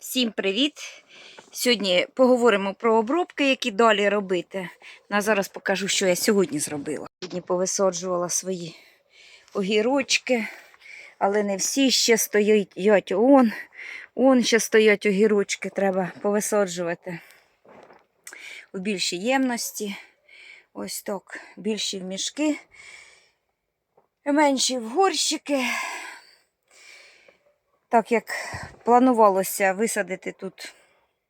Всім привіт! Сьогодні поговоримо про обробки, які далі робити. Ну, зараз покажу, що я сьогодні зробила. Сьогодні повисаджувала свої огірочки, але не всі ще стоять он. Он ще стоять огірочки, треба повисаджувати у більшій ємності. Ось так, більші в мішки, менші в горщики. Так як планувалося висадити тут,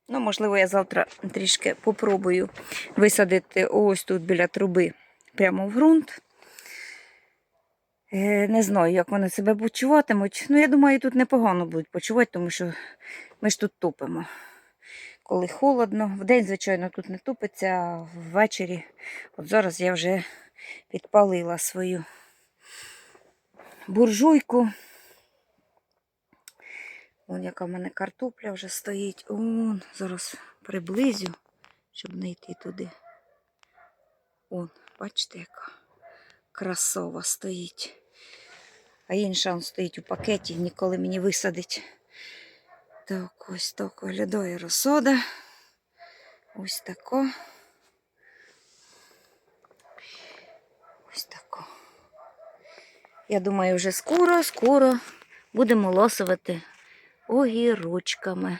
ну, можливо, я завтра трішки попробую висадити ось тут біля труби прямо в ґрунт. Е, Не знаю, як вони себе почуватимуть. Ну, я думаю, тут непогано будуть почувати, тому що ми ж тут топимо. Коли холодно, вдень, звичайно, тут не топиться, а ввечері. От зараз я вже підпалила свою буржуйку. Вон яка в мене картопля вже стоїть. Он, зараз приблизю, щоб не йти туди. Он, бачите, яка красова стоїть. А інша он стоїть у пакеті, ніколи мені висадить. Так, ось так виглядає розсода. Ось тако. Ось тако. Я думаю, вже скоро, скоро будемо лосувати огірочками.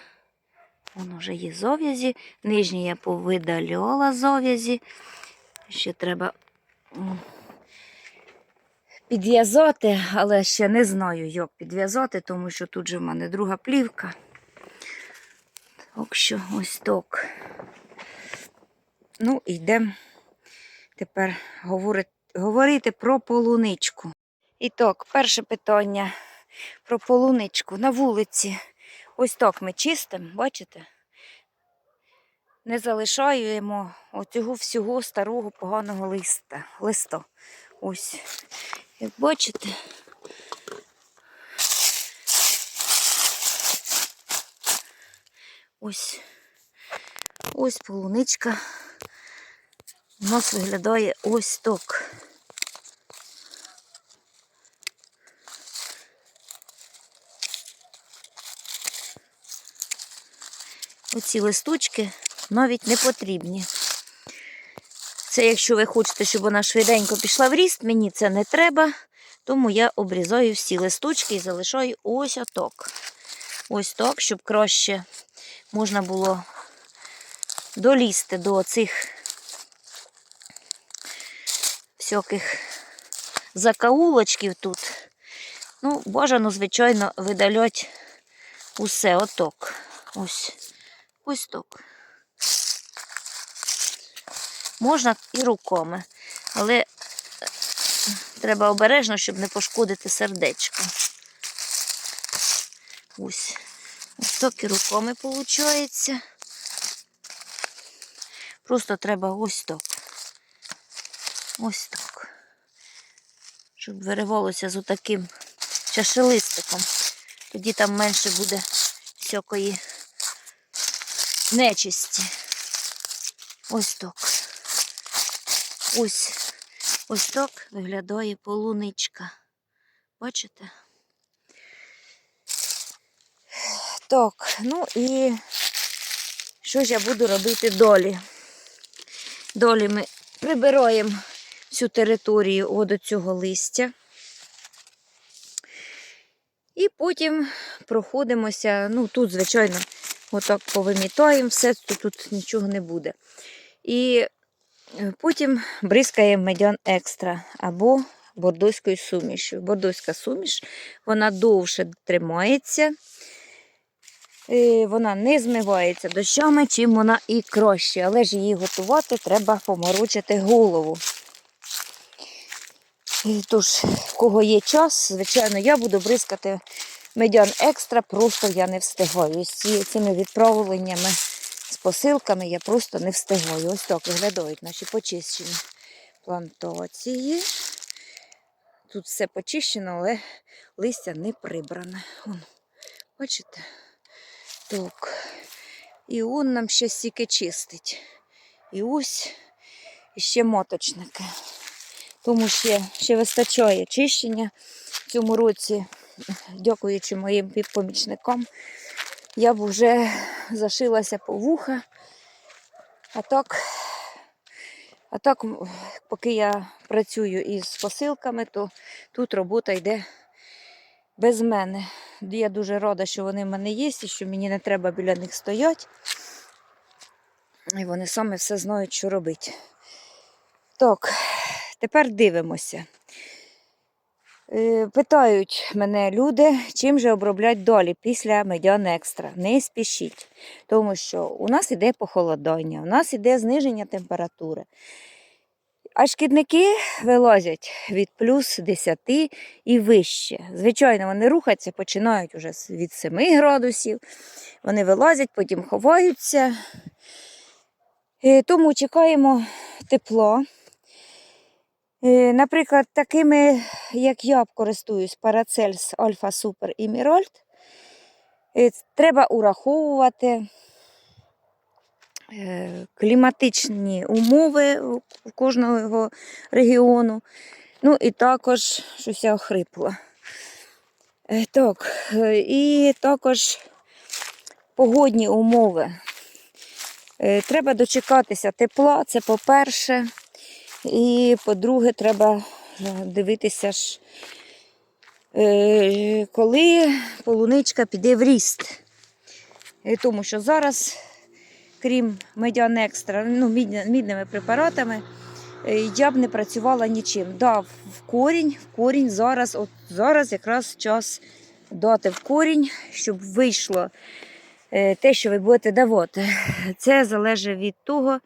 Воно вже є зов'язі. Нижні я повидаляла зов'язі. Ще треба підв'язати, але ще не знаю, як підв'язати, тому що тут же в мене друга плівка. Так що ось так. Ну, йдемо тепер говорити, говорити про полуничку. І так, перше питання про полуничку на вулиці. Ось так ми чистимо, бачите? Не залишаємо оцього всього старого поганого листа. листа. Ось. Як бачите, ось, ось полуничка. У нас виглядає ось так. Оці листочки навіть не потрібні. Це якщо ви хочете, щоб вона швиденько пішла в ріст, мені це не треба, тому я обрізаю всі листочки і залишаю ось отак. Ось так, щоб краще можна було долізти до цих всяких закаулочків тут. Ну, бажано, звичайно, видалять усе отак. Ось. Ось так. Можна і руками, але е, треба обережно, щоб не пошкодити сердечко. Ось. Ось так і руками виходить. Просто треба ось так. Ось так. Щоб виривалося з отаким чашелистиком. Тоді там менше буде всякої нечисті. Ось так. Ось ось так виглядає полуничка. Бачите? Так, ну і що ж я буду робити далі? Далі ми прибираємо всю територію от цього листя. І потім проходимося, ну тут, звичайно, Отак повимітаємо все, то тут нічого не буде. І е, потім бризкаємо медян екстра або бордоською сумішю. Бордоська суміш, вона довше тримається, і вона не змивається дощами, чим вона і краще. Але ж її готувати треба поморочити голову. І Тож, в кого є час, звичайно, я буду бризкати Медян екстра просто я не встигаю. З цими відправленнями, з посилками я просто не встигаю. Ось так виглядають наші почищені плантації. Тут все почищено, але листя не прибране. Вон, бачите? Так. І он нам ще стільки чистить. І ось і ще моточники. Тому ще, ще вистачає чищення в цьому році дякуючи моїм помічникам, я б вже зашилася по вуха. А так, а так, поки я працюю із посилками, то тут робота йде без мене. Я дуже рада, що вони в мене є, і що мені не треба біля них стояти. І вони саме все знають, що робити. Так, тепер дивимося. Е, Питають мене люди, чим же оброблять далі після медіан екстра. Не спішіть, тому що у нас іде похолодання, у нас іде зниження температури. А шкідники вилазять від плюс 10 і вище. Звичайно, вони рухатися починають уже від 7 градусів. Вони вилазять, потім ховаються. Е, Тому чекаємо тепла. Е, Наприклад, такими, як я користуюсь, Paracels Alpha Super і Mirault, е, треба ураховувати е, кліматичні умови у кожного регіону. Ну і також щось я охрипла. Так, і також погодні умови. Треба дочекатися тепла, це по-перше. І по-друге, треба е, дивитися ж, е, коли полуничка піде в ріст. Е, Тому що зараз, крім медіан екстра, ну, мідними препаратами, я б не працювала нічим. Да, в корінь, в корінь зараз, от зараз якраз час дати в корінь, щоб вийшло те, що ви будете давати. Це залежить від того,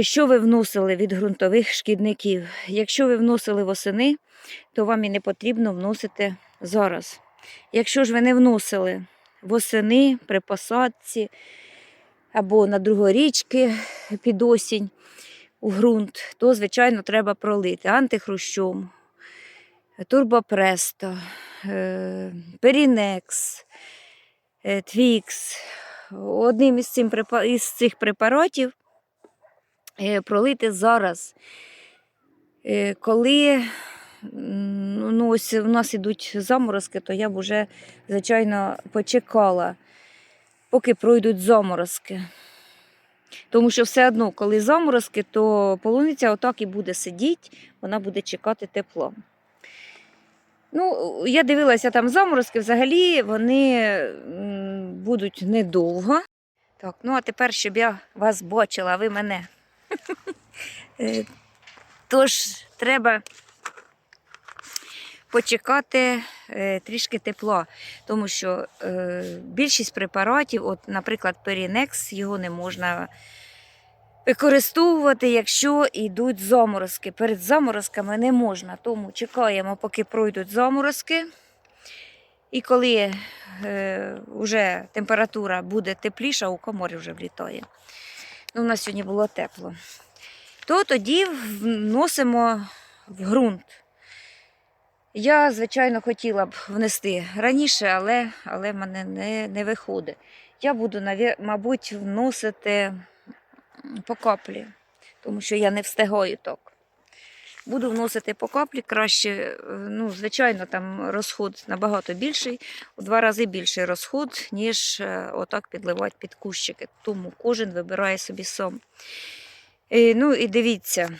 що ви вносили від ґрунтових шкідників. Якщо ви вносили восени, то вам і не потрібно вносити зараз. Якщо ж ви не вносили восени при посадці або на другорічки під осінь у ґрунт, то, звичайно, треба пролити антихрущом, турбопресто, е, перінекс, е, твікс. Одним із, цих препаратів пролити зараз. Е, Коли м, ну, ось у нас ідуть заморозки, то я б вже, звичайно, почекала, поки пройдуть заморозки. Тому що все одно, коли заморозки, то полуниця отак і буде сидіти, вона буде чекати тепла. Ну, я дивилася там заморозки, взагалі вони будуть недовго. Так, ну а тепер, щоб я вас бачила, ви мене. Е, Тож треба почекати е, трішки тепла, тому що е, більшість препаратів, от, наприклад, Перінекс, його не можна використовувати, якщо йдуть заморозки. Перед заморозками не можна, тому чекаємо, поки пройдуть заморозки. І коли е, вже температура буде тепліша, у коморі вже влітає. Ну, у нас сьогодні було тепло. То тоді вносимо в ґрунт. Я, звичайно, хотіла б внести раніше, але, але мене не, не виходить. Я буду, мабуть, вносити по каплі, тому що я не встигаю так. Буду вносити по каплі краще, е, ну, звичайно, там розход набагато більший, у два рази більший розход, ніж е, отак підливати під кущики. Тому кожен вибирає собі сам. Е, Ну і дивіться,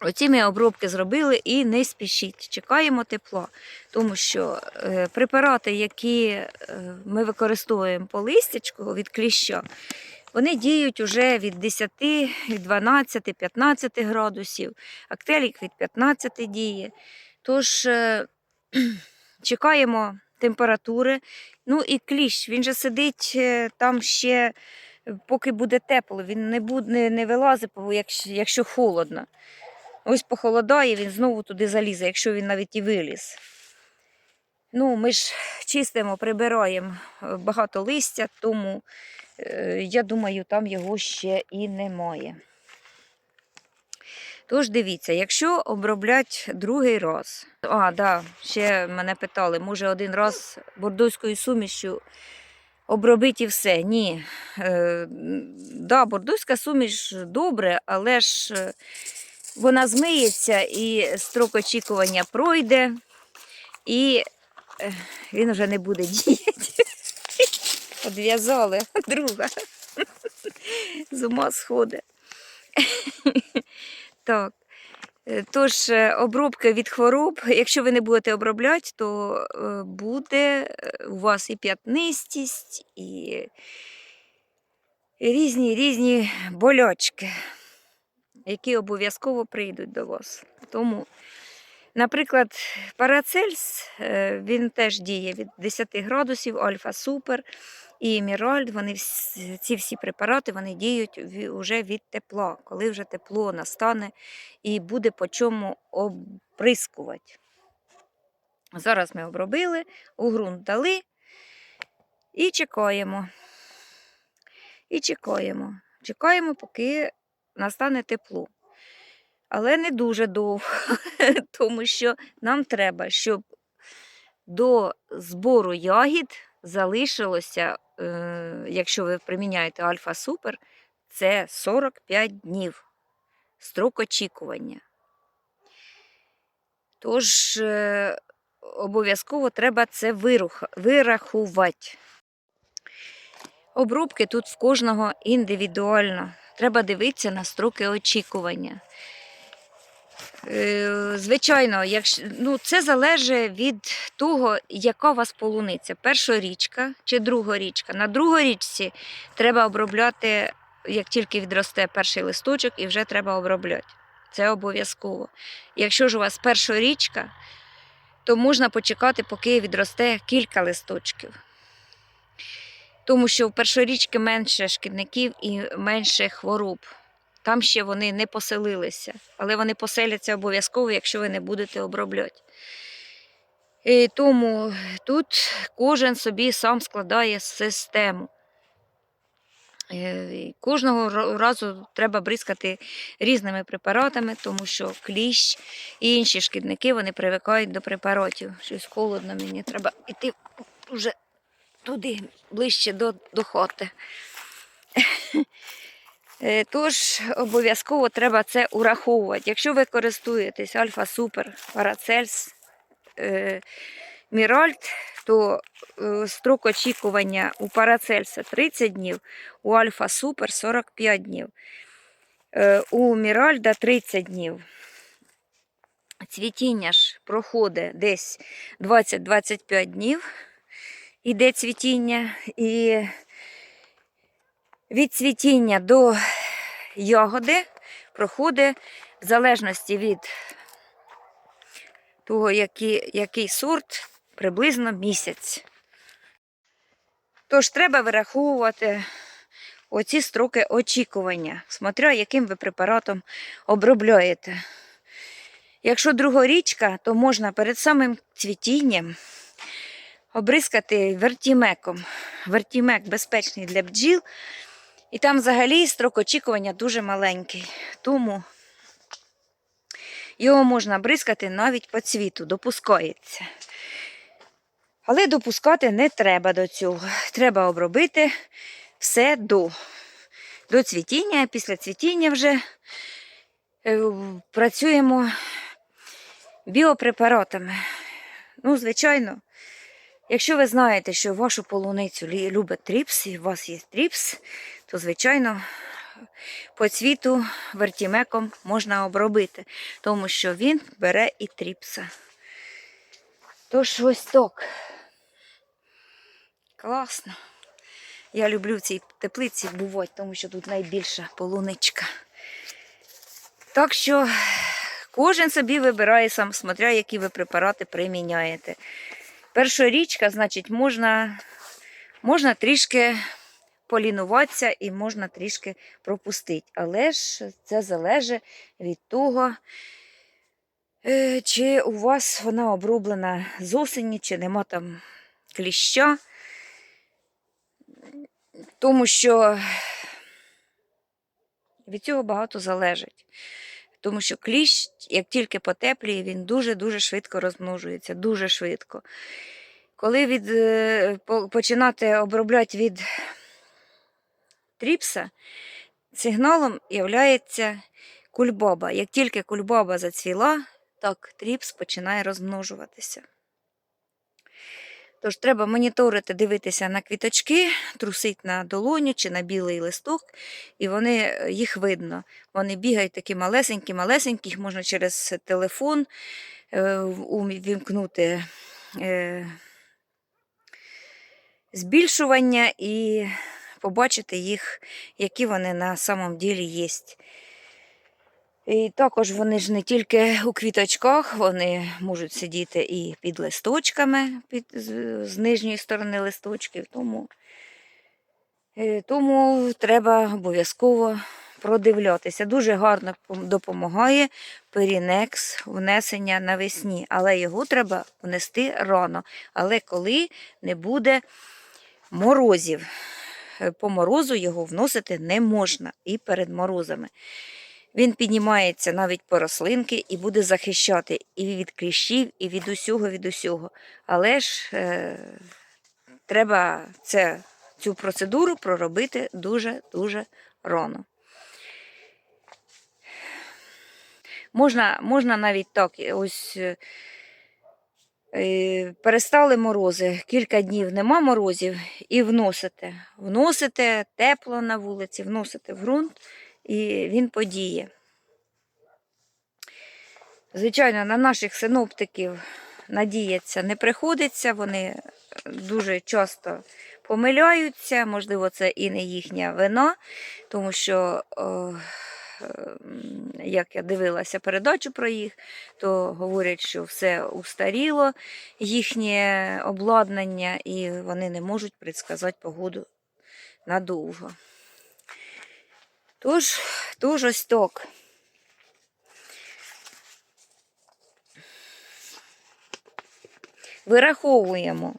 оці ми обробки зробили і не спішіть. Чекаємо тепла, тому що препарати, які ми використовуємо по листячку від кліща, вони діють уже від 10, 12, 15 градусів, актелік від 15 діє. Тож е, чекаємо температури. Ну і кліщ, він же сидить е, там ще, е, поки буде тепло, він не, буде, не, вилазить, якщо холодно. Ось похолодає, він знову туди залізе, якщо він навіть і виліз. Ну, ми ж чистимо, прибираємо е, багато листя, тому е, я думаю, там його ще і немає. Тож дивіться, якщо оброблять другий раз, а, да, ще мене питали, може один раз бордоською сумішю обробити і все. Ні. Е, да, бордоська суміш добре, але ж вона змиється і строк очікування пройде, і він вже не буде діяти. Одв'язали друга. З ума сходить. Е, Тож, е, обробки від хвороб, якщо ви не будете обробляти, то е, буде у вас і п'ятнистість, і різні різні болячки, які обов'язково прийдуть до вас. Тому, наприклад, парацельс, е, він теж діє від 10 градусів, альфа-супер і Міральд, вони ці всі препарати вони діють вже від тепла, коли вже тепло настане і буде по чому обрискувати. Зараз ми обробили, у ґрунт дали і чекаємо. І чекаємо. Чекаємо, поки настане тепло. Але не дуже довго, тому що нам треба, щоб до збору ягід залишилося, е, якщо ви приміняєте альфа-супер, це 45 днів строк очікування. Тож е, обов'язково треба це вирахувати. Обробки тут в кожного індивідуально. Треба дивитися на строки очікування. Е, Звичайно, якщо, ну, це залежить від того, яка у вас полуниця. Першорічка чи другорічка. На другорічці треба обробляти, як тільки відросте перший листочок, і вже треба обробляти. Це обов'язково. Якщо ж у вас першорічка, то можна почекати, поки відросте кілька листочків. Тому що в першорічки менше шкідників і менше хвороб. Там ще вони не поселилися, але вони поселяться обов'язково, якщо ви не будете обробляти. І тому тут кожен собі сам складає систему. Е, Кожного разу треба бризкати різними препаратами, тому що кліщ і інші шкідники вони привикають до препаратів. Щось холодно мені треба йти вже туди, ближче до, до хати. Е, Тож обов'язково треба це ураховувати. Якщо ви користуєтесь Альфа Супер, Парацельс, е, Міральд, то е, строк очікування у Парацельса 30 днів, у Альфа Супер 45 днів, у Міральда 30 днів. Цвітіння ж проходить десь 20-25 днів. Іде цвітіння, і від цвітіння до ягоди проходить в залежності від того, який, який сорт, приблизно місяць. Тож треба вираховувати оці строки очікування, смотря яким ви препаратом обробляєте. Якщо другорічка, то можна перед самим цвітінням обрискати вертімеком. Вертімек безпечний для бджіл. І там взагалі строк очікування дуже маленький. Тому його можна бризкати навіть по цвіту, допускається. Але допускати не треба до цього. Треба обробити все до, до цвітіння, після цвітіння вже е, працюємо біопрепаратами. Ну, звичайно, якщо ви знаєте, що вашу полуницю любить тріпс, і у вас є тріпс, то, звичайно, по цвіту вертімеком можна обробити, тому що він бере і тріпса. Тож ось так. Класно. Я люблю в цій теплиці бувати, тому що тут найбільша полуничка. Так що кожен собі вибирає сам, смотря, які ви препарати приміняєте. Першорічка, значить, можна, можна трішки полінуватися і можна трішки пропустити. Але ж це залежить від того, е, чи у вас вона оброблена з осені, чи нема там кліща. Тому що від цього багато залежить. Тому що кліщ, як тільки потепліє, він дуже-дуже швидко розмножується, дуже швидко. Коли від, е, починати обробляти від тріпса, сигналом є кульбаба. Як тільки кульбаба зацвіла, так тріпс починає розмножуватися. Тож треба моніторити, дивитися на квіточки, трусить на долоню чи на білий листок, і вони, е, їх видно. Вони бігають такі малесенькі, малесенькі, їх можна через телефон е, увімкнути е, збільшування і побачити їх, які вони на самом ділі є. І також вони ж не тільки у квіточках, вони можуть сидіти і під листочками, під, з, з нижньої сторони листочків. Тому, е, тому треба обов'язково продивлятися. Дуже гарно допомагає перінекс внесення навесні, але його треба внести рано. Але коли не буде морозів. Е, По морозу його вносити не можна і перед морозами. Він піднімається навіть по рослинки і буде захищати і від кліщів, і від усього, від усього. Але ж е, треба це, цю процедуру проробити дуже-дуже рано. Можна, можна навіть так, ось е, е, перестали морози, кілька днів нема морозів, і вносите. Вносите тепло на вулиці, вносите в ґрунт, і він подіє. Звичайно, на наших синоптиків надіятися не приходиться, вони дуже часто помиляються, можливо, це і не їхня вина, тому що, е, е, як я дивилася передачу про їх, то говорять, що все устаріло, їхнє обладнання, і вони не можуть предсказати погоду надовго. Тож, тож ось так. Вираховуємо.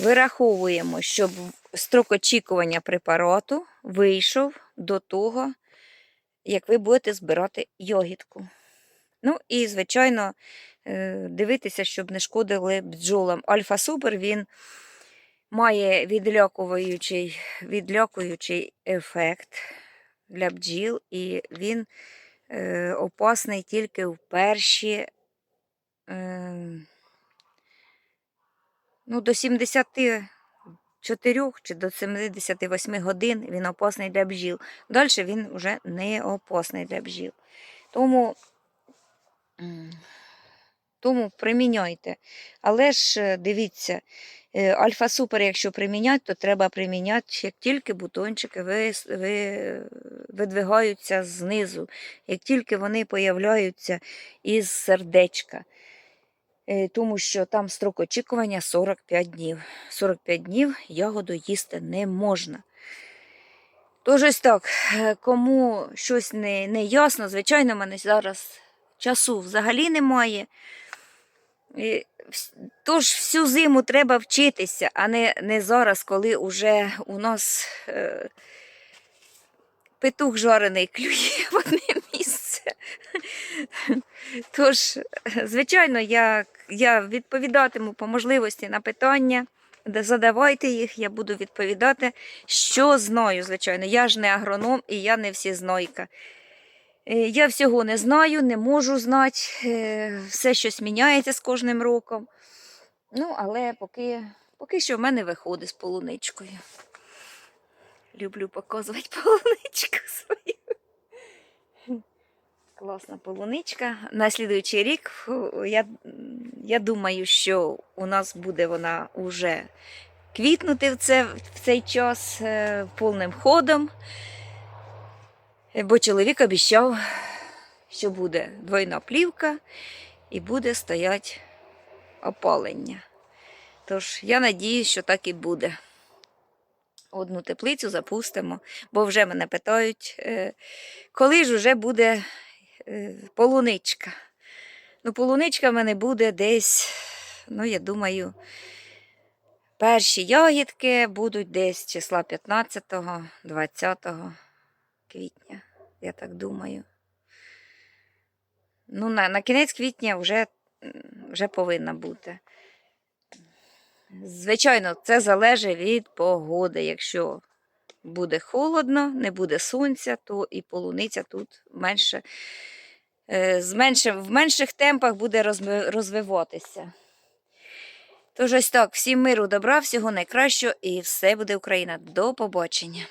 Вираховуємо, щоб строк очікування препарату вийшов до того, як ви будете збирати йогітку. Ну і, звичайно, е, дивитися, щоб не шкодили бджолам. Альфа-супер він має відлякуючий, відлякуючий ефект для бджіл, і він е, опасний тільки в перші е, ну, до 74 чи до 78 годин він опасний для бджіл. Далі він вже не опасний для бджіл. Тому, тому приміняйте. Але ж е, дивіться, альфа-супер, якщо приміняти, то треба приміняти, як тільки бутончики вис- ви, видвигаються знизу, як тільки вони появляються із сердечка. Е, Тому що там строк очікування 45 днів. 45 днів ягоду їсти не можна. Тож ось так, е, кому щось не, не ясно, звичайно, в мене зараз часу взагалі немає. Тож всю зиму треба вчитися, а не, не зараз, коли уже у нас е, петух жарений клює в одне місце. Тож, звичайно, я, я відповідатиму по можливості на питання. Задавайте їх, я буду відповідати, що знаю, звичайно. Я ж не агроном і я не всезнайка. Е, Я всього не знаю, не можу знати. е, Все щось міняється з кожним роком. Ну, але поки, поки що в мене виходить з полуничкою. Люблю показувати полуничку свою. Класна полуничка. На слідуючий рік я, я думаю, що у нас буде вона уже квітнути в, це, в цей час е, повним ходом. Бо чоловік обіцяв, що буде двойна плівка і буде стоять опалення. Тож я надіюсь, що так і буде. Одну теплицю запустимо, бо вже мене питають, е, коли ж вже буде е, полуничка. Ну, полуничка в мене буде десь, ну, я думаю, перші ягідки будуть десь числа 15-20 квітня, я так думаю. Ну, на, на кінець квітня вже, вже повинна бути. Звичайно, це залежить від погоди. Якщо буде холодно, не буде сонця, то і полуниця тут менше, е, в менших темпах буде розвиватися. Тож ось так, всім миру, добра, всього найкращого і все буде Україна. До побачення.